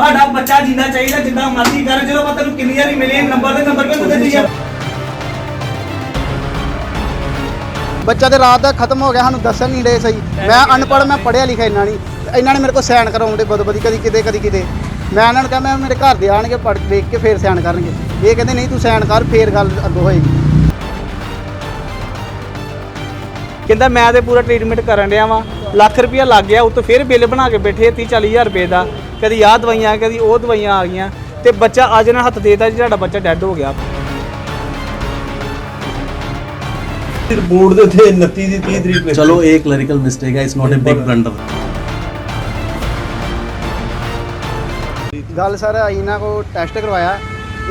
ਸਾਡਾ ਬੱਚਾ ਜੀਣਾ ਚਾਹੀਦਾ ਜਿੱਦਾਂ ਮਰਜ਼ੀ ਕਰ ਜਦੋਂ ਮੈਂ ਤੈਨੂੰ ਕਿੰਨੀ ਵਾਰੀ ਮਿਲੇ ਨੰਬਰ ਦੇ ਨੰਬਰ ਕਿਉਂ ਦਿੱਤੇ ਆ। ਬੱਚਾ ਤੇ ਰਾਤ ਦਾ ਖਤਮ ਹੋ ਗਿਆ ਸਾਨੂੰ ਦੱਸਣ ਨਹੀਂ ਰਹੇ ਸਹੀ। ਮੈਂ ਅਨਪੜ੍ਹ ਮੈਂ ਪੜ੍ਹਿਆ ਲਿਖਿਆ ਇੰਨਾ ਨਹੀਂ। ਤੇ ਇਹਨਾਂ ਨੇ ਮੇਰੇ ਕੋਲ ਸਾਈਨ ਕਰਾਉਂਦੇ ਬਦ ਬਦੀ ਕਦੀ ਕਿਤੇ ਕਦੀ ਕਿਤੇ। ਮੈਂ ਇਹਨਾਂ ਨੂੰ ਕਿਹਾ ਮੈਂ ਮੇਰੇ ਘਰ ਦੇ ਆਣਗੇ ਪੜ੍ਹ ਵੇਖ ਕੇ ਫੇਰ ਸਾਈਨ ਕਰਨਗੇ। ਇਹ ਕਹਿੰਦੇ ਨਹੀਂ ਤੂੰ ਸਾਈਨ ਕਰ ਫੇਰ ਗੱਲ ਅੱਗੋਂ ਹੋਏਗੀ। ਕਹਿੰਦਾ ਮੈਂ ਤੇ ਪੂਰਾ ਟ੍ਰੀਟਮੈਂਟ ਕਰਨ ਡਿਆ ਵਾਂ। ਲੱਖ ਰੁਪਇਆ ਲੱਗ ਗਿਆ ਉੱਤੋਂ ਫਿਰ ਬਿੱਲ ਬਣਾ ਕੇ ਬੈਠੇ 30 40000 ਰੁਪਏ ਦਾ। ਕਦੀ ਆਹ ਦਵਾਈਆਂ ਕਦੀ ਉਹ ਦਵਾਈਆਂ ਆ ਗਈਆਂ ਤੇ ਬੱਚਾ ਅੱਜ ਨਾ ਹੱਥ ਦੇਤਾ ਜੀ ਸਾਡਾ ਬੱਚਾ ਡੈੱਡ ਹੋ ਗਿਆ। ਰਿਪੋਰਟ ਦੇ ਉੱਤੇ 29 ਦੀ 30 ਤਰੀਕ ਲਿਖੀ। ਚਲੋ ਇਹ ਕਲੈਰੀਕਲ ਮਿਸਟੇਕ ਹੈ it's not a big blunder ਗੱਲ ਸਰ ਅਸੀਂ ਨਾ ਕੋ ਟੈਸਟ ਕਰਵਾਇਆ।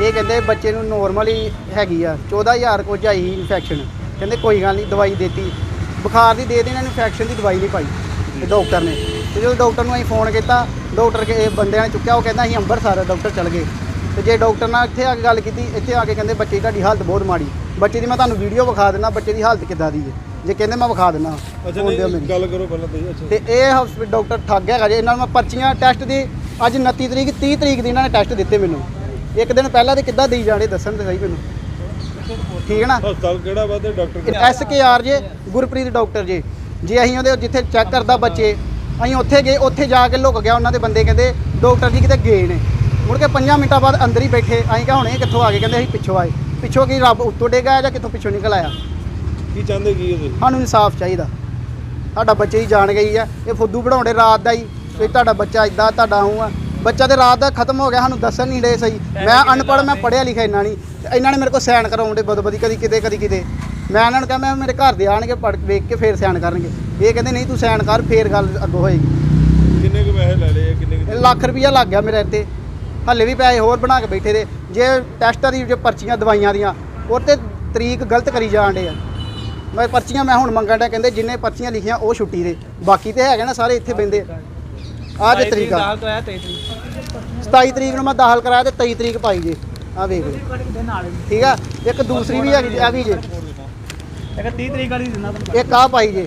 ਇਹ ਕਹਿੰਦੇ ਬੱਚੇ ਨੂੰ ਨੋਰਮਲੀ ਹੈਗੀ ਆ 14000 ਕੁਝ ਆਈ ਇਨਫੈਕਸ਼ਨ ਕਹਿੰਦੇ ਕੋਈ ਗੱਲ ਨਹੀਂ ਦਵਾਈ ਦੇਤੀ। ਬੁਖਾਰ ਦੀ ਦੇ ਦੇਣ ਇਨਫੈਕਸ਼ਨ ਦੀ ਦਵਾਈ ਨਹੀਂ ਪਾਈ ਤੇ ਡਾਕਟਰ ਨੇ। ਤੇ ਜਦੋਂ ਡਾਕਟਰ ਨੂੰ ਅਸੀਂ ਫੋਨ ਕੀਤਾ ਡਾਕਟਰ ਕੇ ਇਹ ਬੰਦਿਆਂ ਨੇ ਚੁੱਕਿਆ ਉਹ ਕਹਿੰਦਾ ਅਸੀਂ ਅੰਮ੍ਰਿਤਸਰ ਡਾਕਟਰ ਚਲ ਗਏ। ਤੇ ਜੇ ਡਾਕਟਰ ਨਾਲ ਇੱਥੇ ਆ ਕੇ ਗੱਲ ਕੀਤੀ ਇੱਥੇ ਆ ਕੇ ਕਹਿੰਦੇ ਬੱਚੇ ਦੀ ਤੁਹਾਡੀ ਹਾਲਤ ਬਹੁਤ ਮਾੜੀ। ਬੱਚੇ ਦੀ ਮੈਂ ਤੁਹਾਨੂੰ ਵੀਡੀਓ ਵਿਖਾ ਦਿੰਦਾ ਬੱਚੇ ਦੀ ਹਾਲਤ ਕਿੱਦਾਂ ਦੀ ਹੈ? ਜੇ ਕਹਿੰਦੇ ਮੈਂ ਵਿਖਾ ਦਿੰਦਾ ਅੱਛਾ ਫੋਨ ਦਿਓ ਨਹੀਂ ਮੈਨੂੰ। ਗੱਲ ਕਰੋ ਪਹਿਲਾਂ ਤੁਸੀਂ ਅੱਛਾ। ਤੇ ਇਹ ਹਸਪੀਟਲ ਡਾਕਟਰ ਠੱਗ ਹੈਗਾ ਜੀ ਇਹਨਾਂ ਨੂੰ ਮੈਂ ਪਰਚੀਆਂ ਟੈਸਟ ਦੀ ਅੱਜ 29 ਤਰੀਕ 30 ਤਰੀਕ ਦੀ ਇਹਨਾਂ ਨੇ ਟੈਸਟ ਦਿੱਤੇ ਮੈਨੂੰ। ਇੱਕ ਦਿਨ ਪਹਿਲਾਂ ਤੇ ਕਿੱਦਾਂ ਦੇਈ ਜਾਣੇ ਦੱਸਣ ਤੇ ਸਹੀ ਮੈਨੂੰ। ਠੀਕ ਹੈ ਨਾ? ਹਸਪਤਾਲ ਕਿਹੜਾ ਵਾ ਤੇ ਡਾਕਟਰ ਐਸ ਕੇ ਆਰ ਜੇ ਗੁਰਪ੍ਰੀਤ ਡਾਕਟਰ ਜੇ। ਜੇ ਅਸੀਂ ਉਹਦੇ ਜਿੱਥੇ ਚੈੱਕ ਕਰਦਾ ਬੱਚੇ ਅਸੀਂ ਉੱਥੇ ਗਏ ਉੱਥੇ ਜਾ ਕੇ ਲੁਕ ਗਿਆ ਉਹਨਾਂ ਦੇ ਬੰਦੇ ਕਹਿੰਦੇ ਡਾਕਟਰ ਜੀ ਕਿਤੇ ਗਏ ਨੇ। ਮੁੜ ਕੇ 5 ਮਿੰਟਾਂ ਬਾਅਦ ਅੰਦਰ ਹੀ ਬੈਠੇ ਅਸੀਂ ਕਿਹਾ ਹੁਣੇ ਕਿੱਥੋਂ ਆ ਗਏ ਕਹਿੰਦੇ ਅਸੀਂ ਪਿੱਛੋਂ ਆਏ। ਪਿੱਛੋਂ ਕੀ ਰੱਬ ਉੱਤੋਂ ਡੇਗਾ ਜਾਂ ਕਿੱਥੋਂ ਪਿੱਛੋਂ ਨਿਕਲ ਆਇਆ? ਕੀ ਚਾਹੁੰਦੇ ਕੀ ਉਹਦੇ ਸਾਨੂੰ ਇਨਸਾਫ ਚਾਹੀਦਾ। ਸਾਡਾ ਬੱਚੇ ਹੀ ਜਾਣ ਗਈ ਆ ਇਹ ਫੁੱਦੂ ਬਣਾਉਂਦੇ ਰਾਤ ਦਾ ਹੀ। ਵੀ ਤੁਹਾਡਾ ਬੱਚਾ ਇਦਾਂ ਤੁਹਾਡਾ ਹੂੰ ਆ। ਬੱਚਾ ਤੇ ਰਾਤ ਦਾ ਖਤਮ ਹੋ ਗਿਆ ਸਾਨੂੰ ਦੱਸਣ ਨਹੀਂ ਰਹੇ ਸਹੀ। ਮੈਂ ਅਨਪੜ੍ਹ ਮੈਂ ਪੜ੍ਹਿਆ ਲਿਖਿਆ ਇੰਨਾ ਨਹੀਂ। ਇਹਨਾਂ ਨੇ ਮੇਰੇ ਕੋਲ ਸਾਈਨ ਕਰਾਉਂਦੇ ਬਦ ਬਦੀ ਕਦੀ ਕਿਤੇ ਕਦੀ ਕਿਤੇ। ਮੈਂ ਇਹਨਾਂ ਨੂੰ ਕਿਹਾ ਮੈਂ ਮੇਰੇ ਘਰ ਦੇ ਆਣਗੇ ਪੜ੍ਹ ਵੇਖ ਕੇ ਫੇਰ ਸਾਈਨ ਕਰਨਗੇ। ਇਹ ਕਹਿੰਦੇ ਨਹੀਂ ਤੂੰ ਸਾਈਨ ਕਰ ਫੇਰ ਗੱਲ ਅੱਗੋਂ ਹੋਏਗੀ। ਕਿੰਨੇ ਕੁ ਪੈਸੇ ਲੈ ਲਏ ਆ ਕਿੰਨੇ ਕੁ ਇਹ ਲੱਖ ਰੁਪਈਆ ਲੱਗ ਗਿਆ ਮੇਰੇ ਇੱਥੇ ਹੱਲੇ ਵੀ ਪੈਸੇ ਹੋਰ ਬਣਾ ਕੇ ਬੈਠੇ ਦੇ। ਜੇ ਟੈਸਟਾਂ ਦੀ ਜੇ ਪਰਚੀਆਂ ਦਵਾਈਆਂ ਦੀਆਂ ਉਹ ਤੇ ਤਰੀਕ ਗਲਤ ਕਰੀ ਜਾਣ ਡੇ ਆ। ਮੈਂ ਪਰਚੀਆਂ ਮੈਂ ਹੁਣ ਮੰਗਣ ਡਿਆ ਕਹਿੰਦੇ ਜਿੰਨੇ ਪਰਚੀਆਂ ਲਿਖੀਆਂ ਉਹ ਛੁੱਟੀ ਦੇ। ਬਾਕੀ ਤੇ ਹੈਗੇ ਨਾ ਸਾਰੇ ਇੱਥੇ ਬੈੰਦੇ। ਆਹ ਜੇ ਤਰੀਕ ਆ। ਤੋਂ ਆਇਆ 23 ਤਰੀਕ। 27 ਤਰੀਕ ਨੂੰ ਮੈਂ ਦਾਖਲ ਕਰਾਇਆ ਤੇ 23 ਤਰੀਕ ਪਾਈ ਜੇ। ਆਹ ਵੇਖ ਲਓ। ਠੀਕ ਆ? ਇੱਕ ਦੂਸਰੀ ਵੀ ਹੈਗੀ ਆ ਵੀ ਜੇ। ਇੱਕ 30 ਤਰੀਕ ਵਾਲੀ ਦਿੰਦਾ ਤੁਹਾਨੂੰ ਇੱਕ ਆ ਪਾਈ ਜੇ।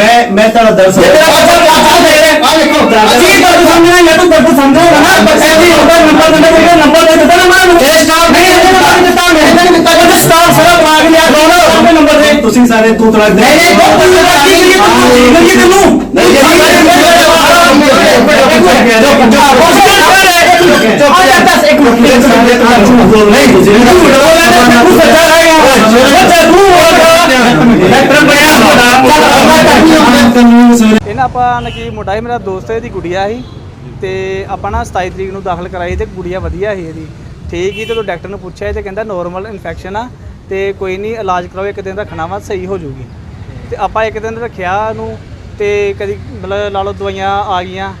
मैं मैं तेरा दर्द ये तेरा बात बात आ रही है आ देखो अभी तो तू समझना मैं तो तू समझाऊँगा ना बस ऐसे होता नंबर देता है नंबर दे देता ना मैं तेरे स्टाफ नहीं है मैं बता देता हूँ मैं नहीं बता देता स्टाफ सारा पागल यार दोनों अपने नंबर दे तुसी सारे तू तड़क दे नहीं नहीं बहुत तड़क दे नहीं ये तू नहीं ये नहीं एक मिनट एक मिनट नहीं मुझे तू डरो मैं तू सच्चा रहेगा। ਆਪਾਂ ਨਾ ਕੀ ਮੁੰਡਾ ਸੀ, ਮੇਰਾ ਦੋਸਤ ਹੈ ਇਹਦੀ ਗੁੜੀਆ ਸੀ ਤੇ ਆਪਾਂ ਨਾ 27 ਤਰੀਕ ਨੂੰ ਦਾਖਲ ਕਰਾਈ ਤੇ ਗੁੜੀਆ ਵਧੀਆ ਸੀ ਇਹਦੀ। ਠੀਕ ਹੀ ਤੇ ਡਾਕਟਰ ਨੂੰ ਪੁੱਛਿਆ ਤੇ ਕਹਿੰਦਾ ਨੋਰਮਲ ਇਨਫੈਕਸ਼ਨ ਆ ਤੇ ਕੋਈ ਨਹੀਂ ਇਲਾਜ ਕਰਾਓ, ਇੱਕ ਦਿਨ ਰੱਖਣਾ ਵਾ, ਸਹੀ ਹੋ ਜਾਊਗੀ। ਤੇ ਆਪਾਂ ਇੱਕ ਦਿਨ ਰੱਖਿਆ ਨੂੰ ਤੇ ਕਦੀ ਮਤਲਬ ਲਾ ਲਓ ਦਵਾਈਆਂ ਆ ਗਈਆਂ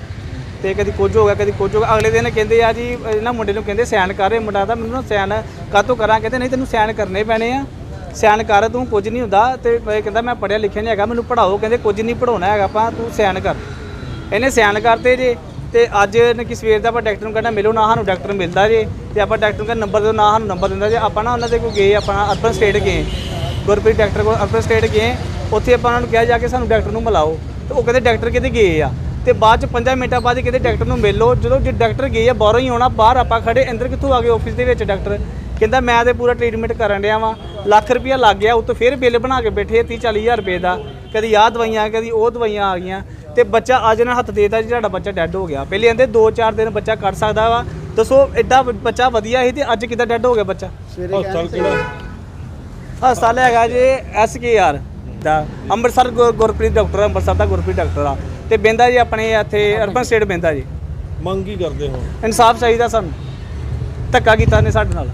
ਤੇ ਕਦੀ ਕੁਝ ਹੋ ਗਿਆ, ਕਦੀ ਕੁਝ ਹੋ ਗਿਆ। ਅਗਲੇ ਦਿਨ ਕਹਿੰਦੇ ਆ ਜੀ, ਇਹਨਾਂ ਮੁੰਡੇ ਨੂੰ ਕਹਿੰਦੇ ਸਾਈਨ ਕਰ ਰਹੇ ਮੁੰਡਾ ਤਾਂ ਮੈਨੂੰ ਨਾ ਸਾਈਨ ਕਾਹਤੋਂ ਕਰਾਂ, ਕਹਿੰਦੇ ਨਹੀਂ ਤੈਨੂੰ ਸਾਈਨ ਕਰਨੇ ਪੈਣੇ ਆ। ਸਾਈਨ ਕਰ, ਤੂੰ ਕੁਝ ਨਹੀਂ ਹੁੰਦਾ ਤੇ ਇਹ ਕਹਿੰਦਾ ਮੈਂ ਪੜਿਆ ਲਿਖਿਆ ਨਹੀਂ ਹੈਗਾ, ਮੈਨੂੰ ਪੜਾਓ ਕਹਿੰਦੇ ਕੁਝ ਨਹੀਂ ਪੜਾਉਣਾ ਹੈਗਾ, ਆਪਾਂ ਤੂੰ ਸਾਈਨ ਕਰ। ਇਹਨੇ ਸਾਈਨ ਕਰਤੇ ਜੇ, ਤੇ ਅੱਜ ਨੇ ਕਿ ਸਵੇਰ ਦਾ ਆਪਾਂ ਡਾਕਟਰ ਨੂੰ ਕਹਿੰਦਾ ਮਿਲੋ, ਨਾ ਸਾਨੂੰ ਡਾਕਟਰ ਮਿਲਦਾ ਜੇ, ਤੇ ਆਪਾਂ ਡਾਕਟਰ ਨੂੰ ਕਹਿੰਦਾ ਨੰਬਰ ਦਿਓ, ਨਾ ਸਾਨੂੰ ਨੰਬਰ ਦਿੰਦਾ ਜੇ, ਆਪਾਂ ਨਾ ਉਹਨਾਂ ਦੇ ਕੋਲ ਗਏ, ਆਪਾਂ ਅਰਬਨ ਸਟੇਟ ਗਏ। ਗੁਰਪ੍ਰੀਤ ਡਾਕਟਰ ਕੋਲ ਅਰਬਨ ਸਟੇਟ ਗਏ, ਉੱਥੇ ਆਪਾਂ ਉਹਨਾਂ ਨੂੰ ਕਿਹਾ ਜਾ ਕੇ ਸਾਨੂੰ ਡਾਕਟਰ ਨੂੰ ਮਿਲਾਓ ਤੇ ਉਹ ਕਹਿੰਦੇ ਡਾਕਟਰ ਕਿਤੇ ਗਏ ਆ। ਤੇ ਬਾਅਦ ਚ 5 ਮਿੰਟਾਂ ਬਾਅਦ ਕਹਿੰਦੇ ਡਾਕਟਰ ਨੂੰ ਮਿਲ ਲਓ। ਜਦੋਂ ਜੇ ਡਾਕਟਰ ਗਏ ਆ ਬਾਹਰੋਂ ਹੀ ਆਉਣਾ ਬਾਹਰ ਆਪਾਂ ਖੜੇ ਅੰਦਰ ਕਿੱਥੋਂ ਆ ਗਏ ਆਫਿਸ ਦੇ ਵਿੱਚ ਡਾਕਟਰ? ਕਹਿੰਦਾ ਮੈਂ ਤੇ ਪੂਰਾ ਟ੍ਰੀਟਮੈਂਟ ਕਰਨ ਡਿਆ ਵਾਂ। ਲੱਖ ਰੁਪਇਆ ਲੱਗ ਗਿਆ ਉੱਤੋਂ ਫਿਰ ਬਿੱਲ ਬਣਾ ਕੇ ਬੈਠੇ 30 40000 ਰੁਪਏ ਦਾ। ਕਦੀ ਆਹ ਦਵਾਈਆਂ ਕਦੀ ਉਹ ਦਵਾਈਆਂ ਆ ਗਈਆਂ। ਤੇ ਬੱਚਾ ਅੱਜ ਨਾਲ ਹੱਥ ਦੇਤਾ ਜੀ ਤੁਹਾਡਾ ਬੱਚਾ ਡੈੱਡ ਹੋ ਗਿਆ। ਪਹਿਲੇ ਕਹਿੰਦੇ 2-4 ਦਿਨ ਬੱਚਾ ਕੱਢ ਸਕਦਾ ਵਾ। ਦੱਸੋ ਐਡਾ ਬੱਚਾ ਵਧੀਆ ਸੀ ਤੇ ਅੱਜ ਕਿੱਦਾਂ ਡੈੱਡ ਹੋ ਗਿਆ ਬੱਚਾ? ਹਸਪਤਾਲ ਕਿਹੜਾ? ਹਸਪਤਾਲ ਹੈਗਾ ਜੀ ਐਸ ਕੇ ਆਰ ਦਾ। ਅੰਮ੍ਰਿਤਸਰ ਗੁਰ- ਗੁਰਪ੍ਰੀਤ ਡਾਕਟਰ ਆ, ਅੰਮ੍ਰਿਤਸਰ ਦਾ ਗੁਰਪ੍ਰੀਤ ਡਾਕਟਰ ਆ। ਤੇ ਬਹਿੰਦਾ ਜੀ ਆਪਣੇ ਇੱਥੇ ਅਰਬਨ ਸਟੇਟ ਬਹਿੰਦਾ ਜੀ। ਮੰਗ ਕੀ ਕਰਦੇ ਹੋ? ਇਨਸਾਫ ਚਾਹੀਦਾ ਸਾਨੂੰ। ਧੱਕਾ ਕੀਤਾ ਨੇ ਸਾਡੇ ਨਾਲ।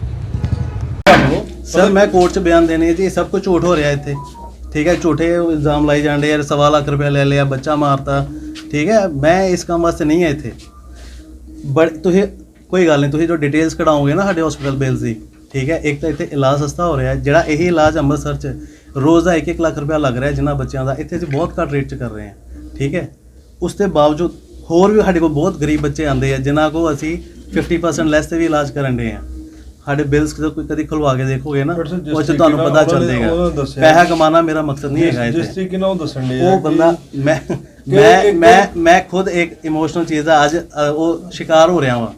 ਸਰ ਮੈਂ ਕੋਰਟ 'ਚ ਬਿਆਨ ਦੇਣੇ ਜੀ ਇਹ ਸਭ ਕੁਝ ਝੂਠ ਹੋ ਰਿਹਾ ਇੱਥੇ। ਠੀਕ ਹੈ ਝੂਠੇ ਇਲਜ਼ਾਮ ਲਾਈ ਜਾਂਦੇ ਯਾਰ ਸਵਾ ਲੱਖ ਰੁਪਏ ਲੈ ਲਿਆ ਬੱਚਾ ਮਾਰਤਾ। ਠੀਕ ਹੈ ਮੈਂ ਇਸ ਕੰਮ ਵਾਸਤੇ ਨਹੀਂ ਹੈ ਇੱਥੇ। ਬਟ ਤੁਸੀਂ ਕੋਈ ਗੱਲ ਨਹੀਂ ਤੁਸੀਂ ਜੋ ਡਿਟੇਲਸ ਕਢਾਓਗੇ ਨਾ ਸਾਡੇ ਹਸਪੀਟਲ ਬਿਲਸ ਦੀ ਠੀਕ ਹੈ ਇੱਕ ਤਾਂ ਇੱਥੇ ਇਲਾਜ ਸਸਤਾ ਹੋ ਰਿਹਾ ਹੈ ਜਿਹੜਾ ਇਹ ਇਲਾਜ ਅੰਮ੍ਰਿਤਸਰ 'ਚ ਰੋਜ਼ ਦਾ 1-1 ਲੱਖ ਰੁਪਏ ਲੱਗ ਰਿਹਾ ਹੈ ਜਿਨ੍ਹਾਂ ਬੱਚਿਆਂ ਦਾ ਇੱਥੇ ਅਸੀਂ ਬਹੁਤ ਘੱਟ ਰੇਟ 'ਚ ਕਰ ਰਹੇ ਹਾਂ। ਠੀਕ ਹੈ ਉਸ ਦੇ ਬਾਵਜੂਦ ਹੋਰ ਵੀ ਸਾਡੇ ਕੋਲ ਬਹੁਤ ਗਰੀਬ ਬੱਚੇ ਆਉਂਦੇ ਆ ਜਿਨ੍ਹਾਂ ਕੋ ਅਸੀਂ 50% ਲੈਸ ਤੇ ਵੀ ਇਲਾਜ ਕਰਨ ਦੇ ਆ। ਸਾਡੇ ਬਿਲਸ ਕਦੇ ਕੋਈ ਕਦੀ ਖੁਲਵਾ ਕੇ ਦੇਖੋਗੇ ਨਾ ਉਹ 'ਚ ਤੁਹਾਨੂੰ ਪਤਾ ਚੱਲ ਜਾਏਗਾ ਪੈਸਾ ਕਮਾਉਣਾ ਮੇਰਾ ਮਕਸਦ ਨਹੀਂ ਹੈਗਾ ਇੱਥੇ। ਤਰੀਕੇ ਨਾਲ ਉਹ ਦੱਸਣ ਦੇ ਉਹ ਬੰਦਾ ਮੈਂ ਮੈਂ ਮੈਂ ਮੈਂ ਖੁਦ ਇੱਕ ਇਮੋਸ਼ਨਲ ਚੀਜ਼ ਦਾ ਅੱਜ ਉਹ ਸ਼ਿਕਾਰ ਹੋ ਰਿਹਾ ਵਾਂ।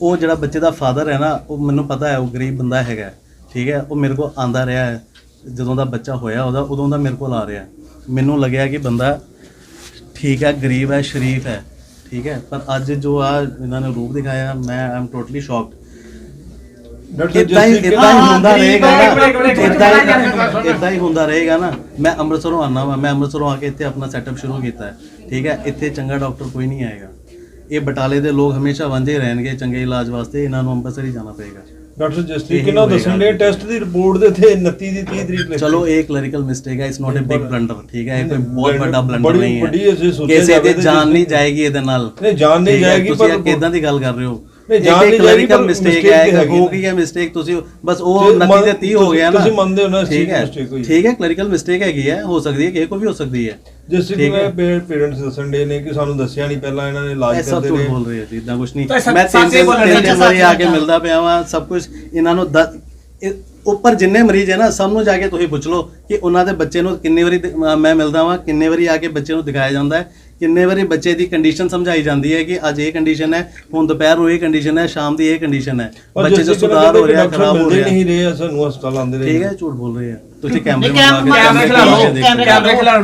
ਉਹ ਜਿਹੜਾ ਬੱਚੇ ਦਾ ਫਾਦਰ ਹੈ ਨਾ ਉਹ ਮੈਨੂੰ ਪਤਾ ਹੈ ਉਹ ਗਰੀਬ ਬੰਦਾ ਹੈਗਾ ਠੀਕ ਹੈ? ਉਹ ਮੇਰੇ ਕੋਲ ਆਂਦਾ ਰਿਹਾ ਹੈ। ਜਦੋਂ ਦਾ ਬੱਚਾ ਹੋਇਆ ਉਹਦਾ ਉਦੋਂ ਦਾ ਮੇਰੇ ਕੋਲ ਆ ਰਿਹਾ ਮੈਨੂੰ ਲੱਗਿਆ ਕਿ ਬੰਦਾ ਠੀਕ ਹੈ ਗਰੀਬ ਹੈ ਸ਼ਰੀਫ ਹੈ ਠੀਕ ਹੈ। ਪਰ ਅੱਜ ਜੋ ਆ ਇਹਨਾਂ ਨੇ ਰੂਪ ਦਿਖਾਇਆ ਮੈਂ ਆਮ ਟੋਟਲੀ ਸ਼ੌਕਡ ਇਦਾਂ ਹੀ ਇਦਾਂ ਹੀ ਹੁੰਦਾ ਰਹੇਗਾ ਨਾ। ਇਦਾਂ ਹੀ ਇਦਾਂ ਹੀ ਹੁੰਦਾ ਰਹੇਗਾ ਨਾ। ਮੈਂ ਅੰਮ੍ਰਿਤਸਰੋਂ ਆਨਾ ਵਾ। ਮੈਂ ਅੰਮ੍ਰਿਤਸਰੋਂ ਆ ਕੇ ਇੱਥੇ ਆਪਣਾ ਸੈਟਅਪ ਸ਼ੁਰੂ ਕੀਤਾ ਹੈ। ਠੀਕ ਹੈ ਇੱਥੇ ਚੰਗਾ ਡਾਕਟਰ ਕੋਈ ਨਹੀਂ ਆਏਗਾ। ਇਹ ਬਟਾਲੇ ਦੇ ਲੋਕ ਹਮੇਸ਼ਾ ਵਾਂਝੇ ਰਹਿਣਗੇ ਚੰਗੇ ਇਲਾਜ ਵਾਸਤੇ ਇਹਨਾਂ ਨੂੰ ਅੰਮ੍ਰਿਤਸਰ ਹੀ ਜਾਣਾ ਪਏਗਾ। ਡਾਕਟਰ ਜਿਸ ਤਰੀਕੇ ਨਾਲ ਦੱਸਣ ਦੇ ਟੈਸਟ ਦੀ ਰਿਪੋਰਟ ਦੇ ਤੇ 29 ਦੀ 30 ਤਰੀਕ ਲਿਖੀ। ਚਲੋ ਇਹ ਕਲਰਿਕਲ ਮਿਸਟੇਕ ਹੈ it's not a big blunder ਠੀਕ ਹੈ? ਇਹ ਕੋਈ ਬਹੁਤ ਬੜੀ- ਵੱਡਾ ਬਲੰਡਰ ਬੜੀ ਨਹੀਂ ਹੈ। ਅਸੀਂ ਸੋਚਿਆ ਕਿਸੇ ਦੀ ਤੇ ਜਾਨ ਨਹੀਂ ਜਾਏਗੀ ਇਹਦੇ ਨਾਲ। ਨਹੀਂ, ਜਾਨ ਨਹੀਂ ਜਾਏਗੀ, ਤੁਸੀਂ ਪਰ- ਕਿਦਾਂ ਦੀ ਗੱਲ ਕਰ ਰਹੇ ਹੋ। ਨਹੀਂ, ਜਾਨ ਨਹੀਂ ਜਾਏਗੀ, ਪਰ ਮਿਸਟੇਕ ਹੈ ਤੇ ਹੋ। ਗਈ ਹੈ ਮਿਸਟੇਕ ਤੁਸੀਂ ਬਸ ਉਹ ਜੇ 29 ਦੇ 30 ਹੋ ਤੁਸੀਂ- ਗਿਆ ਨਾ। ਤੁਸੀਂ ਮੰਨਦੇ ਹੋ ਨਾ ਠੀਕ ਹੈ। ਠੀਕ ਹੈ ਕਲਰਿਕਲ ਮਿਸਟੇਕ ਹੈਗੀ ਹੈ ਹੋ ਸਕਦੀ ਹੈ ਕਿਸੇ ਕੋ ਵੀ ਹੋ ਸਕਦੀ ਹੈ। ਜਿਸ ਹੈ। ਨਾਲ ਪੇਰੈਂਟਸ ਦੱਸਣ ਦੇ ਨੇ ਕਿ ਸਾਨੂੰ ਦੱਸਿਆ ਨਹੀਂ ਪਹਿਲਾਂ ਇਹਨਾਂ ਨੇ ਸਭ ਕਰਦੇ ਝੂਠ ਰਹੇ। ਬੋਲ ਰਹੇ ਜੀ ਇਦਾਂ ਕੁਝ ਨਹੀਂ ਮੈਂ ਤਿੰਨ ਸੱਚ ਹੀ ਤਿੰਨ ਬੋਲਣਾ ਤਿੰਨ ਚਾਹੀਦਾ, ਵਾਰੀ ਆ ਕੇ ਮਿਲਦਾ ਪਿਆ ਵਾਂ ਸਭ ਕੁਝ ਇਹਨਾਂ ਨੂੰ ਉੱਪਰ ਜਿੰਨੇ ਮਰੀਜ਼ ਹੈ ਨਾ ਸਭ ਨੂੰ ਜਾ ਕੇ ਤੁਸੀਂ ਪੁੱਛ ਲਓ ਕਿ ਉਹਨਾਂ ਦੇ ਬੱਚੇ ਨੂੰ ਕਿੰਨੇ ਵਾਰੀ ਮ- ਮੈਂ ਮਿਲਦਾ ਵਾਂ ਕਿੰਨੇ ਵਾਰੀ ਆ ਕੇ ਬੱਚੇ ਨੂੰ ਦਿਖਾਇਆ ਜਾਂਦਾ ਹੈ। ਕਿੰਨੇ ਵਾਰੀ ਬੱਚੇ ਦੀ ਕੰਡੀਸ਼ਨ ਸਮਝਾਈ ਜਾਂਦੀ ਹੈ ਕਿ ਅੱਜ ਇਹ ਕੰਡੀਸ਼ਨ ਹੈ ਹੁਣ ਦੁਪਹਿਰ ਨੂੰ ਇਹ ਕੰਡੀਸ਼ਨ ਹੈ ਸ਼ਾਮ ਦੀ ਇਹ ਕੰਡੀਸ਼ਨ ਹੈ। ਬੱਚੇ ਨਾਲ ਸੁਧਾਰ ਹੋ ਰਿਹਾ ਖਰਾਬ ਹੋ ਰਿਹਾ। ਨਹੀਂ ਰਹੇ ਸਾਨੂੰ ਹਸਪਤਾਲ ਆਉਂਦੇ ਰਹੇ। ਠੀਕ ਹੈ ਝੂਠ ਬੋਲ ਰਹੇ ਆ। ਤੁਸੀਂ ਕੈਮਰੇ ਕੈਮਰੇ ਮੰਗਾ ਕੇ ਕੈਮਰੇ ਕੈਮਰੇ ਖਿਲਾ ਲਓ